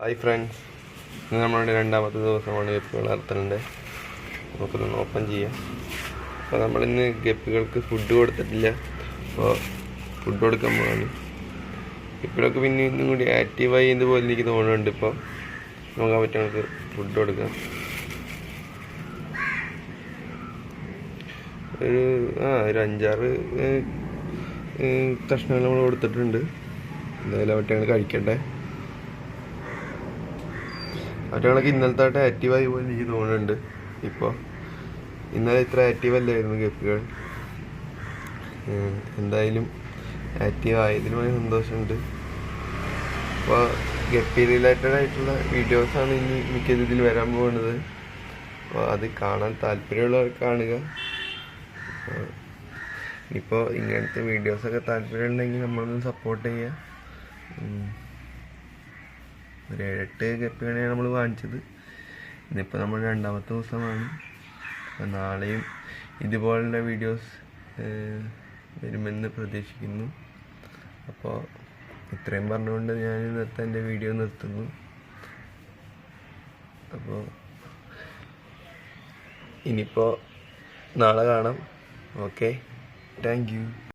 Hi friends ഇന്ന് നമ്മളുടെ രണ്ടാമത്തെ ദിവസമാണ് ഗപ്പികൾ വളർത്തലിന്റെ നമുക്കൊന്ന് ഓപ്പൺ ചെയ്യാം. അപ്പോൾ നമ്മളിന്ന് ഗപ്പികൾക്ക് ഫുഡ് കൊടുത്തിട്ടില്ല. അപ്പോൾ ഫുഡ് കൊടുക്കാൻ പോകാണ് ഗപ്പികളൊക്കെ പിന്നെ ഇന്നും കൂടി ആക്റ്റീവായി പോലെ എനിക്ക് തോന്നുന്നുണ്ട്. ഇപ്പോൾ നോക്കാൻ പറ്റും നമുക്ക് ഫുഡ് കൊടുക്കാം. ഒരു ആ ഒരു അഞ്ചാറ് കഷ്ണങ്ങൾ നമ്മൾ കൊടുത്തിട്ടുണ്ട്. എന്തായാലും അവറ്റങ്ങൾ കഴിക്കട്ടെ കണക്ക് ഇന്നലത്തെ ആക്റ്റീവായി പോലെ എനിക്ക് തോന്നുന്നുണ്ട്. ഇപ്പോൾ ഇന്നലെ ഇത്ര ആക്റ്റീവ് അല്ലായിരുന്നു ഗപ്പികൾ. എന്തായാലും ആക്റ്റീവ് ആയതിന് വലിയ സന്തോഷമുണ്ട്. അപ്പോൾ ഗപ്പി റിലേറ്റഡ് ആയിട്ടുള്ള വീഡിയോസാണ് ഇനി മിക്ക ഇതിൽ വരാൻ പോകുന്നത്. അപ്പോൾ അത് കാണാൻ താല്പര്യമുള്ളവർ കാണുക. ഇപ്പോൾ ഇങ്ങനത്തെ വീഡിയോസൊക്കെ താല്പര്യമുണ്ടെങ്കിൽ നമ്മളൊന്ന് സപ്പോർട്ട് ചെയ്യുക. ഒരു ഏഴെട്ട് ഗപ്പികളെയാണ് നമ്മൾ വാങ്ങിച്ചത്. ഇന്നിപ്പോൾ നമ്മൾ രണ്ടാമത്തെ ദിവസമാണ്. അപ്പോൾ നാളെയും ഇതുപോലുള്ള വീഡിയോസ് വരുമെന്ന് പ്രതീക്ഷിക്കുന്നു. അപ്പോൾ ഇത്രയും പറഞ്ഞുകൊണ്ട് ഞാൻ ഇന്നത്തെ എന്റെ വീഡിയോ നിർത്തുന്നു. അപ്പോൾ ഇനിയിപ്പോൾ നാളെ കാണാം. ഓക്കെ. Thank you.